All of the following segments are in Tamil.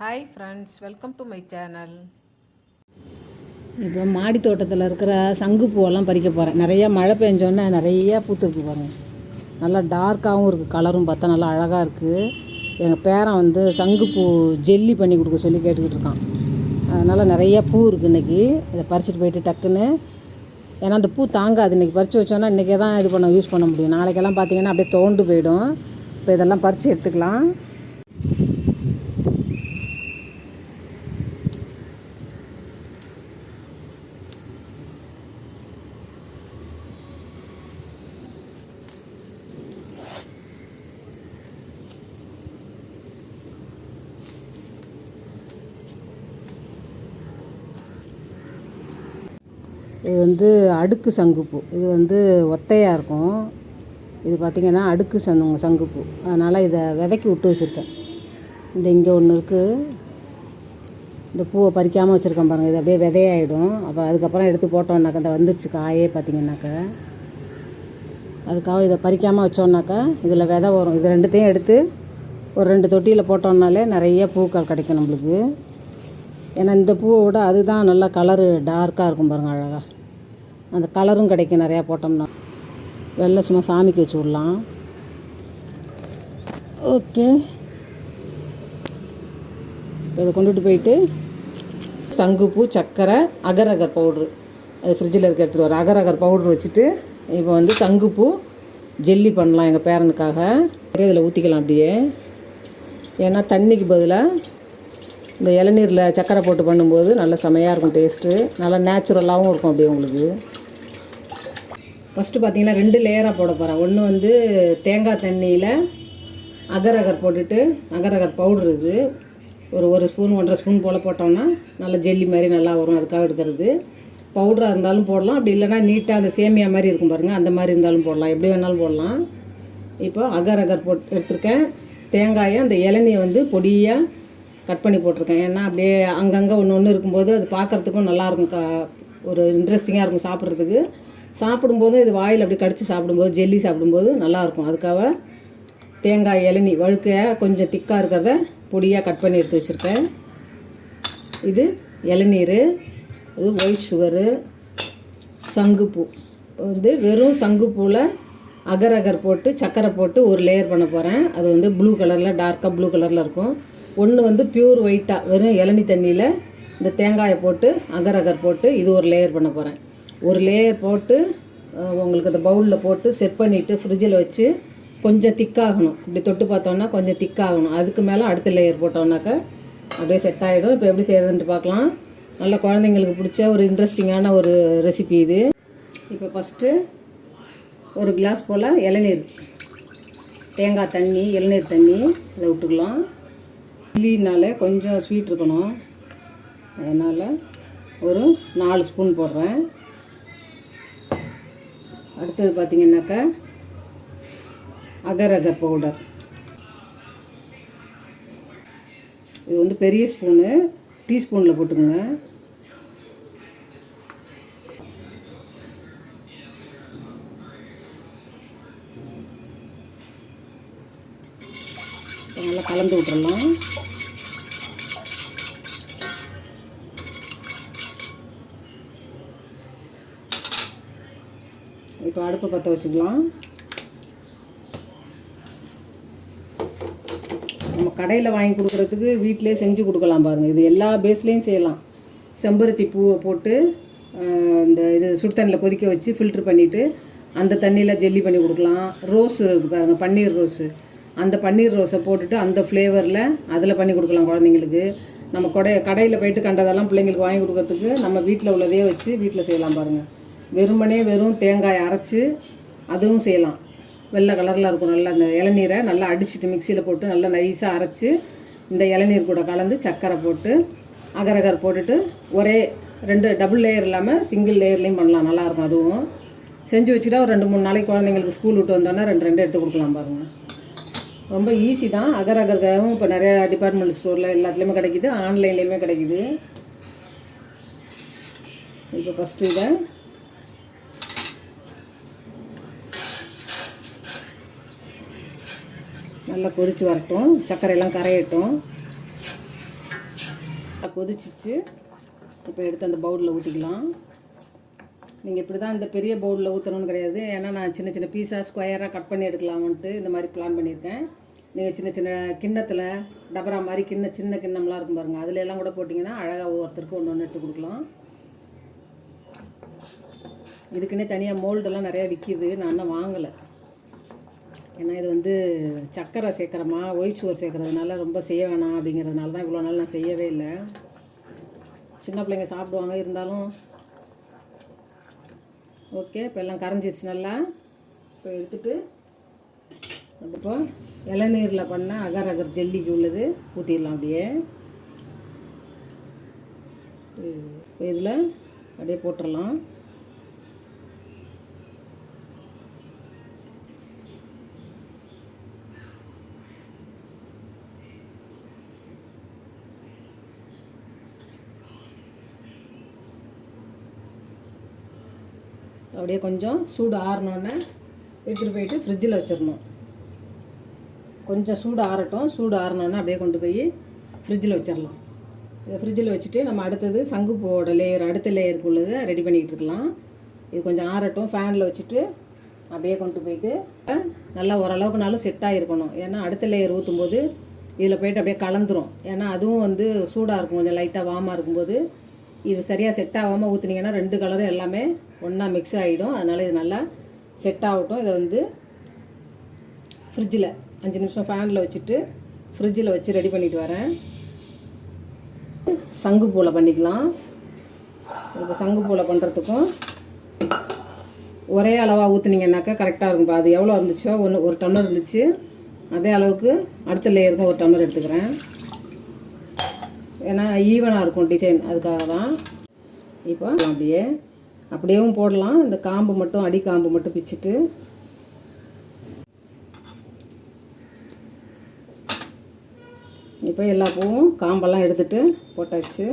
Hi friends welcome to my channel இப்போ மாடி தோட்டத்தில் இருக்கிற சங்கு பூவெல்லாம் பறிக்க போகிறேன் நிறைய மழை பெஞ்சோன்னே நிறையா பூத்துருக்கு பாருங்க நல்லா டார்க்காகவும் இருக்குது கலரும் பார்த்தா நல்லா அழகாக இருக்குது எங்கள் பேரன் வந்து சங்குப்பூ ஜெல்லி பண்ணி கொடுக்க சொல்லி கேட்டுக்கிட்டு இருக்கான். அதனால் நிறையா பூ இருக்குது இன்றைக்கி இதை பறிச்சுட்டு போயிட்டு டக்குன்னு ஏன்னா அந்த பூ தாங்காது. இன்றைக்கி பறித்து வச்சோன்னா இன்றைக்கே தான் இது பண்ண யூஸ் பண்ண முடியும். நாளைக்கெல்லாம் பார்த்தீங்கன்னா அப்படியே தோண்டு போயிடும். இப்போ இதெல்லாம் பறித்து எடுத்துக்கலாம் இது வந்து அடுக்கு சங்குப்பூ. இது வந்து ஒத்தையாக இருக்கும். இது பார்த்திங்கன்னா அடுக்கு சங்கு சங்குப்பூ. அதனால் இதை விதைக்கி விட்டு வச்சுருக்கேன். இந்த இங்கே ஒன்று இருக்குது இந்த பூவை பறிக்காமல் வச்சுருக்கேன் பாருங்கள் இது அப்படியே விதையாயிடும். அப்போ அதுக்கப்புறம் எடுத்து போட்டோம்னாக்கா இந்த வந்துருச்சு காயே பார்த்தீங்கன்னாக்கா அதுக்காக இதை பறிக்காமல் வச்சோம்னாக்கா இதில் விதை வரும். இது ரெண்டுத்தையும் எடுத்து ஒரு ரெண்டு தொட்டியில் போட்டோம்னாலே நிறைய பூக்கள் கிடைக்கும் நம்மளுக்கு. ஏன்னா இந்த பூவை விட அதுதான் நல்லா கலரு டார்க்காக இருக்கும் பாருங்கள் அழகாக அந்த கலரும் கிடைக்கும் நிறையா போட்டோம்னா. வெள்ளை சும்மா சாமிக்கு வச்சு விடலாம். ஓகே. இதை கொண்டுட்டு போயிட்டு சங்குப்பூ சர்க்கரை அகர் அகர் பவுட்ரு. அது ஃப்ரிட்ஜில் இருக்க எடுத்துகிட்டு வர அகர் அகர் பவுட்ரு வச்சுட்டு இப்போ வந்து சங்குப்பூ ஜெல்லி பண்ணலாம் எங்கள் பேரனுக்காக. இதில் ஊற்றிக்கலாம் அப்படியே. ஏன்னா தண்ணிக்கு பதிலாக இந்த இளநீரில் சக்கரை போட்டு பண்ணும்போது நல்ல செமையாக இருக்கும் டேஸ்ட்டு நல்லா நேச்சுரலாகவும் இருக்கும் அப்படியே உங்களுக்கு. ஃபஸ்ட்டு பார்த்தீங்கன்னா ரெண்டு லேயராக போட போகிறேன் ஒன்று வந்து தேங்காய் தண்ணியில் அகரகர் போட்டுட்டு அகரகர் பவுடர் இது. ஒரு ஒரு ஸ்பூன் ஒன்றரை ஸ்பூன் போல் போட்டோம்னா நல்லா ஜெல்லி மாதிரி நல்லா வரும். அதுக்காக எடுக்கிறது. பவுடராக இருந்தாலும் போடலாம். அப்படி இல்லைன்னா நீட்டாக அந்த சேமியா மாதிரி இருக்கும் பாருங்கள் அந்த மாதிரி இருந்தாலும் போடலாம். எப்படி வேணாலும் போடலாம். இப்போ அகர் அகர் போட் எடுத்திருக்கேன். தேங்காயை அந்த இளநியை வந்து பொடியாக கட் பண்ணி போட்டிருக்கேன். ஏன்னா அப்படியே அங்கங்கே ஒன்று ஒன்று இருக்கும்போது அது பார்க்குறதுக்கும் நல்லாயிருக்கும் க ஒரு இன்ட்ரெஸ்டிங்காக இருக்கும் சாப்பிட்றதுக்கு. சாப்பிடும்போதும் இது வாயில் அப்படி கடிச்சு சாப்பிடும்போது ஜெல்லி சாப்பிடும்போது நல்லாயிருக்கும். அதுக்காக தேங்காய் இளநி வழுக்கையாக கொஞ்சம் திக்காக இருக்கிறத பொடியாக கட் பண்ணி எடுத்து வச்சுருக்கேன். இது இளநீர் இது ஒயிட் சுகரு சங்குப்பூ. வந்து வெறும் சங்குப்பூவில் அகர் அகர் போட்டு சக்கரை போட்டு ஒரு லேயர் பண்ண போகிறேன் அது வந்து ப்ளூ கலரில் டார்க்காக ப்ளூ கலரில் இருக்கும். ஒன்று வந்து பியூர் ஒயிட்டாக வெறும் இளநி தண்ணியில் இந்த தேங்காயை போட்டு அகர் அகர் போட்டு இது ஒரு லேயர் பண்ண போகிறேன் ஒரு லேயர் போட்டு உங்களுக்கு அந்த பவுலில் போட்டு செட் பண்ணிவிட்டு ஃப்ரிட்ஜில் வச்சு கொஞ்சம் திக்காகணும் இப்படி தொட்டு பார்த்தோன்னா கொஞ்சம் திக்காகணும் அதுக்கு மேலே அடுத்த லேயர் போட்டோம்னாக்கா அப்படியே செட் ஆகிடும் இப்போ எப்படி செய்கிறதுன்ட்டு பார்க்கலாம். நல்ல குழந்தைங்களுக்கு பிடிச்ச ஒரு இன்ட்ரெஸ்டிங்கான ஒரு ரெசிபி இது. இப்போ ஃபஸ்ட்டு ஒரு கிளாஸ் போல் இளநீர் தேங்காய் தண்ணி இளநீர் தண்ணி இதை விட்டுக்கலாம். இல்லினால கொஞ்சம் ஸ்வீட் இருக்கணும். அதனால் ஒரு நாலு ஸ்பூன் போடுறேன். அடுத்தது பார்த்திங்கனாக்கா அகர் அகர் பவுடர் இது வந்து பெரிய ஸ்பூனு டீஸ்பூனில் போட்டுக்கோங்க. நல்லா கலந்து விட்டுறலாம். இப்போ அடுப்பை பற்ற வச்சுக்கலாம். நம்ம கடையில் வாங்கி கொடுக்குறதுக்கு வீட்டிலே செஞ்சு கொடுக்கலாம் பாருங்கள் இது எல்லா பேஸ்லேயும் செய்யலாம். செம்பருத்தி பூவை போட்டு இந்த இது சுடுதண்ணியில் கொதிக்க வச்சு ஃபில்ட்ரு பண்ணிவிட்டு அந்த தண்ணியில் ஜெல்லி பண்ணி கொடுக்கலாம். ரோஸ் இருக்குது பாருங்கள் பன்னீர் ரோஸு. அந்த பன்னீர் ரோஸை போட்டுட்டு அந்த ஃப்ளேவரில் அதில் பண்ணி கொடுக்கலாம் குழந்தைங்களுக்கு. நம்ம கொடை கடையில் போயிட்டு கண்டதெல்லாம் பிள்ளைங்களுக்கு வாங்கி கொடுக்கறதுக்கு நம்ம வீட்டில் உள்ளதையே வச்சு வீட்டில் செய்யலாம் பாருங்கள் வெறுமனே வெறும் தேங்காய் அரைச்சி அதுவும் செய்யலாம். வெள்ளை கலரில் இருக்கும். நல்லா அந்த இளநீரை நல்லா அடிச்சிட்டு மிக்சியில் போட்டு நல்லா நைஸாக அரைச்சி இந்த இளநீர் கூட கலந்து சர்க்கரை போட்டு அகரகர் போட்டுட்டு ஒரே ரெண்டு டபுள் லேயர் இல்லாமல் சிங்கிள் லேயர்லேயும் பண்ணலாம். நல்லாயிருக்கும் அதுவும். செஞ்சு வச்சுட்டா ஒரு ரெண்டு மூணு நாளைக்கு குழந்தைங்களுக்கு ஸ்கூல் விட்டு வந்தோன்னே ரெண்டு ரெண்டு எடுத்து கொடுக்கலாம் பாருங்கள் ரொம்ப ஈஸி தான். அகர் அகர்காவும் இப்போ நிறைய டிபார்ட்மெண்ட் ஸ்டோரில் எல்லாத்துலேயுமே கிடைக்குது. ஆன்லைன்லேயுமே கிடைக்குது. இப்போ ஃபஸ்ட்டு இதை நல்லா கொதித்து வரட்டும். சர்க்கரையெல்லாம் கரையட்டும். கொதிச்சிச்சு. இப்போ எடுத்து அந்த பவுலில் ஊற்றிக்கலாம் நீங்கள் இப்படி தான் இந்த பெரிய பவுலில் ஊற்றணும்னு கிடையாது. ஏன்னா நான் சின்ன சின்ன பீஸாக ஸ்கொயராக கட் பண்ணி எடுக்கலாம்ன்ட்டு இந்த மாதிரி பிளான் பண்ணியிருக்கேன். நீங்கள் சின்ன சின்ன கிண்ணத்தில் டபரா மாதிரி கிண்ண சின்ன கிண்ணம்லாம் இருக்கும் பாருங்கள் அதில் எல்லாம் கூட போட்டிங்கன்னா அழகாக ஒவ்வொருத்தருக்கும் ஒன்று ஒன்று எடுத்து கொடுக்கலாம். இதுக்குன்னே தனியாக மோல்டெல்லாம் நிறையா விற்கிது நான் இன்னும் வாங்கலை. ஏன்னா இது வந்து சக்கரை சேர்க்குறமா ஒயிட் சுகர் சேர்க்குறதுனால ரொம்ப செய்ய வேணாம் அப்படிங்கிறதுனால தான் இவ்வளோ நாள் நான் செய்யவே இல்லை. சின்ன பிள்ளைங்க சாப்பிடுவாங்க இருந்தாலும். ஓகே இப்போ எல்லாம் கரைஞ்சிருச்சு நல்லா. இப்போ எடுத்துகிட்டு இப்போ இளநீரில் பண்ண அகர் அகர் ஜெல்லிக்கு உள்ளது ஊற்றிடலாம் அப்படியே. இப்போ இதில் அப்படியே போட்டுடலாம். அப்படியே கொஞ்சம் சூடு ஆறினோன்னே எடுத்துகிட்டு போயிட்டு ஃப்ரிட்ஜில் வச்சிடணும். கொஞ்சம் சூடு ஆறட்டும். சூடு ஆறினோன்னே அப்படியே கொண்டு போய் ஃப்ரிட்ஜில் வச்சிடலாம். இதை ஃப்ரிட்ஜில் வச்சுட்டு நம்ம அடுத்தது சங்குப்பூவோட லேயர் அடுத்த லேயருக்கு உள்ளதை ரெடி பண்ணிக்கிட்டு இருக்கலாம். இது கொஞ்சம் ஆறட்டும். ஃபேனில் வச்சுட்டு அப்படியே கொண்டு போயிட்டு நல்லா ஓரளவுக்குனாலும் செட்டாக இருக்கணும் ஏன்னா அடுத்த லேயர் ஊற்றும்போது இதில் போயிட்டு அப்படியே கலந்துரும். ஏன்னா அதுவும் வந்து சூடாக இருக்கும். கொஞ்சம் லைட்டாக வார்மாக இருக்கும்போது இது சரியாக செட் ஆகாமல் ஊற்றுனீங்கன்னா ரெண்டு கலரும் எல்லாமே ஒன்றா மிக்ஸ் ஆகிடும் அதனால் இது நல்லா செட் ஆகட்டும். இதை வந்து ஃப்ரிட்ஜில் அஞ்சு நிமிஷம் ஃபேனில் வச்சுட்டு ஃப்ரிட்ஜில் வச்சு ரெடி பண்ணிட்டு வரேன். சங்குப்பூவில் பண்ணிக்கலாம். இப்போ சங்குப்பூவில் பண்ணுறதுக்கும் ஒரே அளவாக ஊற்றுனீங்கன்னாக்கா கரெக்டாக இருக்கும்ப்பா அது எவ்வளோ இருந்துச்சோ ஒன்று ஒரு டம்ளர் இருந்துச்சு. அதே அளவுக்கு அடுத்த லேயருக்கும் ஒரு டம்ளர் எடுத்துக்கிறேன். ஏன்னா ஈவனாக இருக்கும் டிசைன் அதுக்காக தான் இப்போ அப்படியே அப்படியேவும் போடலாம். இந்த காம்பு மட்டும் அடி காம்பு மட்டும் பிச்சுட்டு. இப்போ எல்லா பூவும் காம்பெல்லாம் எடுத்துகிட்டு போட்டாச்சு.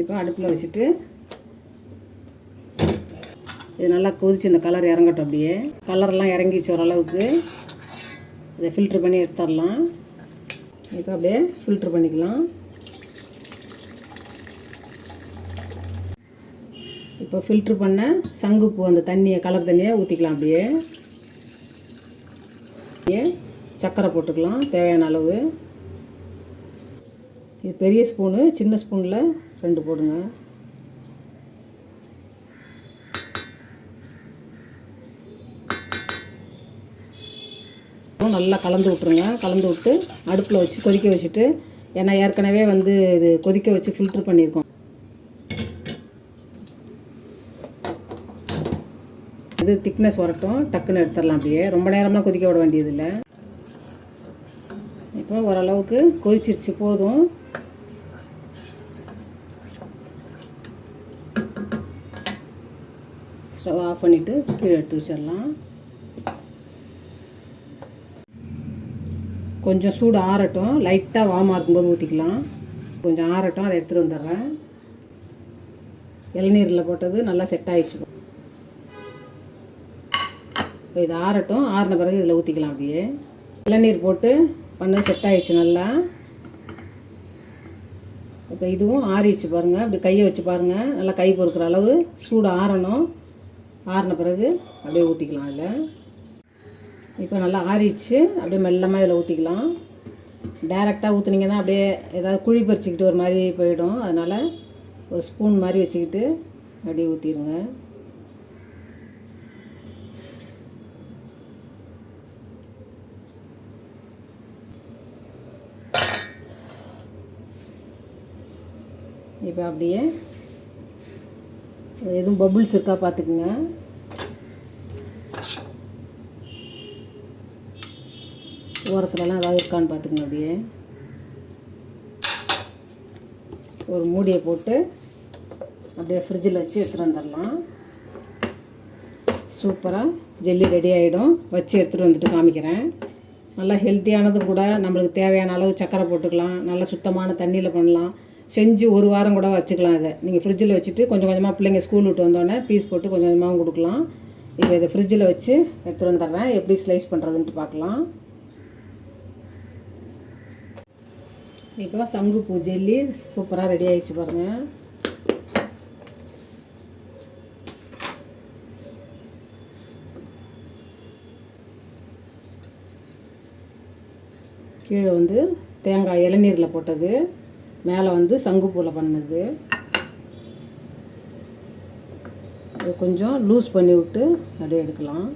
இப்போ அடுப்பில் வச்சுட்டு இது நல்லா கொதிச்சு இந்த கலர் இறங்கட்டும் அப்படியே. கலர்லாம் இறங்கிச்சு ஓரளவுக்கு. இதை ஃபில்ட்ரு பண்ணி எடுத்துடலாம். இப்போ அப்படியே ஃபில்ட்ரு பண்ணிக்கலாம். இப்போ ஃபில்ட்ரு பண்ண சங்குப்பூ அந்த தண்ணியை கலர் தண்ணியை ஊற்றிக்கலாம் அப்படியே. அப்படியே சர்க்கரை போட்டுக்கலாம் தேவையான அளவு. இது பெரிய ஸ்பூனு சின்ன ஸ்பூனில் ரெண்டு போடுங்க. நல்லா கலந்து விட்ருங்க கலந்து விட்டு அடுப்பில் வச்சு கொதிக்க வச்சுட்டு ஏன்னா ஏற்கனவே வந்து இது கொதிக்க வச்சு ஃபில்ட்ரு பண்ணியிருக்கோம். இது திக்னஸ் வரட்டும். டக்குன்னு எடுத்துடலாம் அப்படியே. ரொம்ப நேரம்லாம் கொதிக்க விட வேண்டியதில்லை. இப்போ ஓரளவுக்கு கொதிச்சிருச்சு போதும். ஸ்டவ் ஆஃப் பண்ணிவிட்டு கீழே எடுத்து வச்சிடலாம். கொஞ்சம் சூடு ஆறட்டும். லைட்டாக வாமாக இருக்கும்போது ஊற்றிக்கலாம் கொஞ்சம் ஆறட்டும் அதை எடுத்துகிட்டு வந்துடுறேன். இளநீரில் போட்டது நல்லா செட் ஆகிடுச்சு இப்போ இது ஆறட்டும். ஆறின பிறகு இதில் ஊற்றிக்கலாம் அப்படியே. இளநீர் போட்டு பண்ணது செட் ஆகிடுச்சு நல்லா. இப்போ இதுவும் ஆறிடுச்சு பாருங்கள் அப்படி கையை வச்சு பாருங்கள் நல்லா கை பொறுக்கிற அளவு சூடு ஆறணும். ஆறின பிறகு அப்படியே ஊற்றிக்கலாம் அதில். இப்போ நல்லா ஆறிடுச்சு. அப்படியே மெல்லமாக இதில் ஊற்றிக்கலாம் டைரெக்டாக ஊற்றுனீங்கன்னா அப்படியே ஏதாவது குழி பறிச்சுக்கிட்டு ஒரு மாதிரி போயிடும். அதனால் ஒரு ஸ்பூன் மாதிரி வச்சுக்கிட்டு அப்படியே ஊற்றிடுங்க இப்போ அப்படியே எதுவும் பபுள்ஸ் இருக்கா பார்த்துக்குங்க. ஓரத்துலலாம் ஏதாவது இருக்கான்னு பார்த்துக்கணும் அப்படியே. ஒரு மூடியை போட்டு அப்படியே ஃப்ரிட்ஜில் வச்சு எடுத்துகிட்டு வந்துடலாம். சூப்பராக ஜெல்லி ரெடி ஆகிடும் வச்சு எடுத்துகிட்டு வந்துட்டு காமிக்கிறேன். நல்லா ஹெல்த்தியானது கூட நம்மளுக்கு தேவையான அளவு சக்கரை போட்டுக்கலாம். நல்லா சுத்தமான தண்ணியில் பண்ணலாம். செஞ்சு ஒரு வாரம் கூட வச்சுக்கலாம் இதை. நீங்கள் ஃப்ரிட்ஜில் வச்சுட்டு கொஞ்சம் கொஞ்சமாக பிள்ளைங்க ஸ்கூல் விட்டு வந்தோடனே பீஸ் போட்டு கொஞ்சம் கொஞ்சமாகவும் கொடுக்கலாம். இப்போ இதை ஃப்ரிட்ஜில் வச்சு எடுத்துகிட்டு வந்துடுறேன். எப்படி ஸ்லைஸ் பண்ணுறதுன்ட்டு பார்க்கலாம். இப்போ சங்குப்பூ ஜெல்லி சூப்பராக ரெடி ஆகிடுச்சு பாருங்கள் கீழே வந்து தேங்காய் இளநீரில் போட்டது. மேலே வந்து சங்குப்பூவில் பண்ணது. கொஞ்சம் லூஸ் பண்ணி விட்டு அப்படியே எடுக்கலாம்.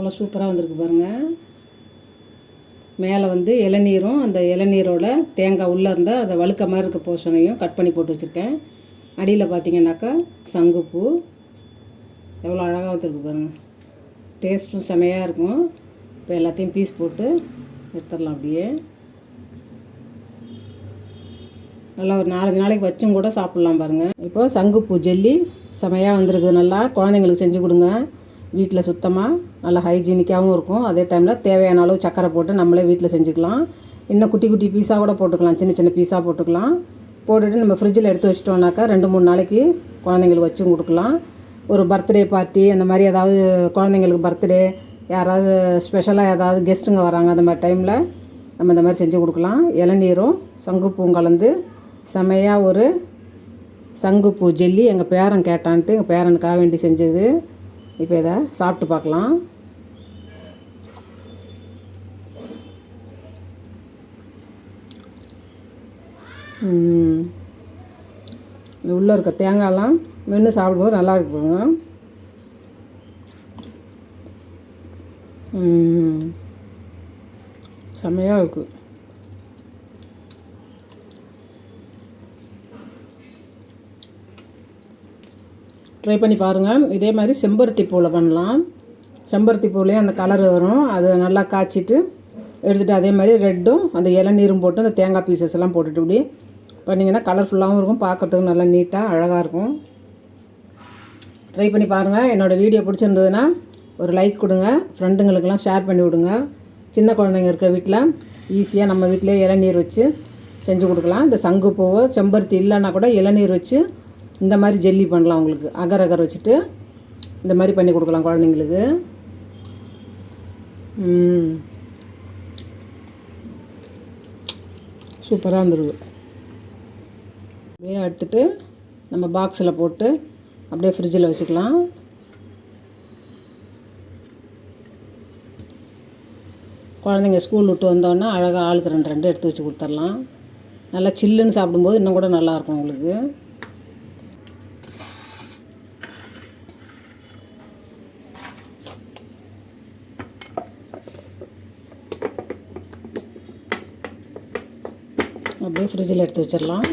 எவ்வளோ சூப்பராக வந்திருக்கு பாருங்கள் மேலே வந்து இளநீரும் அந்த இளநீரோட தேங்காய் உள்ளே இருந்தால் அந்த வழுக்க மாதிரி இருக்க போர்ஷனையும் கட் பண்ணி போட்டு வச்சுருக்கேன். அடியில் பார்த்தீங்கன்னாக்கா சங்குப்பூ. எவ்வளோ அழகாக வந்திருக்கு பாருங்கள் டேஸ்ட்டும் செமையாக இருக்கும். இப்போ எல்லாத்தையும் பீஸ் போட்டு எடுத்துடலாம் அப்படியே. நல்லா ஒரு நாலஞ்சு நாளைக்கு வச்சும் கூட சாப்பிட்லாம் பாருங்கள் இப்போ சங்குப்பூ ஜெல்லி செமையாக வந்துருக்குது நல்லா குழந்தைங்களுக்கு செஞ்சு கொடுங்க. வீட்டில் சுத்தமாக நல்லா ஹைஜீனிக்காகவும் இருக்கும். அதே டைமில் தேவையான அளவு சக்கரை போட்டு நம்மளே வீட்டில் செஞ்சுக்கலாம். இன்னும் குட்டி குட்டி பீஸாக கூட போட்டுக்கலாம். சின்ன சின்ன பீஸாக போட்டுக்கலாம். போட்டுட்டு நம்ம ஃப்ரிட்ஜில் எடுத்து வச்சிட்டோம்னாக்கா ரெண்டு மூணு நாளைக்கு குழந்தைங்களுக்கு வச்சும் கொடுக்கலாம். ஒரு பர்த்டே பார்ட்டி அந்த மாதிரி ஏதாவது குழந்தைங்களுக்கு பர்த்டே யாராவது ஸ்பெஷலாக ஏதாவது கெஸ்ட்டுங்க வராங்க அந்த மாதிரி டைமில் நம்ம இந்த மாதிரி செஞ்சு கொடுக்கலாம். இளநீரும் சங்குப்பூவும் கலந்து செமையாக ஒரு சங்குப்பூ ஜெல்லி எங்கள் பேரன் கேட்டான்ட்டு எங்கள் பேரனுக்காக வேண்டி செஞ்சது. இப்போ இதை சாப்பிட்டு பார்க்கலாம். இந்த இது உள்ளே இருக்க தேங்காயெல்லாம் மென்று சாப்பிடும்போது நல்லா இருக்குங்க செம்மையாக இருக்குது ட்ரை பண்ணி பாருங்கள் இதே மாதிரி செம்பருத்தி பூவில் பண்ணலாம். செம்பருத்தி பூவிலே அந்த கலர் வரும். அதை நல்லா காய்ச்சிட்டு எடுத்துகிட்டு அதே மாதிரி ரெட்டும் அந்த இளநீரும் போட்டு அந்த தேங்காய் பீசஸ் எல்லாம் போட்டுட்டு இப்படி பண்ணிங்கன்னா கலர்ஃபுல்லாகவும் இருக்கும் பார்க்குறதுக்கு நல்லா நீட்டாக அழகாக இருக்கும். ட்ரை பண்ணி பாருங்கள் என்னோடய வீடியோ பிடிச்சிருந்ததுன்னா ஒரு லைக் கொடுங்க. ஃப்ரெண்டுங்களுக்கெல்லாம் ஷேர் பண்ணி விடுங்க. சின்ன குழந்தைங்க இருக்க வீட்டில் ஈஸியாக நம்ம வீட்டிலே இளநீர் வச்சு செஞ்சு கொடுக்கலாம். இந்த சங்கு பூவோ செம்பருத்தி இல்லைன்னா கூட இளநீர் வச்சு இந்த மாதிரி ஜெல்லி பண்ணலாம் உங்களுக்கு. அகர் அகர் வச்சுட்டு இந்த மாதிரி பண்ணி கொடுக்கலாம் குழந்தைங்களுக்கு. சூப்பராக இருந்துருக்கு. அப்படியே எடுத்துட்டு நம்ம பாக்ஸில் போட்டு அப்படியே ஃப்ரிட்ஜில் வச்சுக்கலாம். குழந்தைங்க ஸ்கூல் விட்டு வந்தோடனே அழகாக ஆளுக்கு ரெண்டு ரெண்டு எடுத்து வச்சு கொடுத்துர்லாம் நல்லா சில்லுன்னு சாப்பிடும்போது இன்னும் கூட நல்லாயிருக்கும் உங்களுக்கு. அப்படியே ஃப்ரிட்ஜில் எடுத்து வச்சிடலாம்.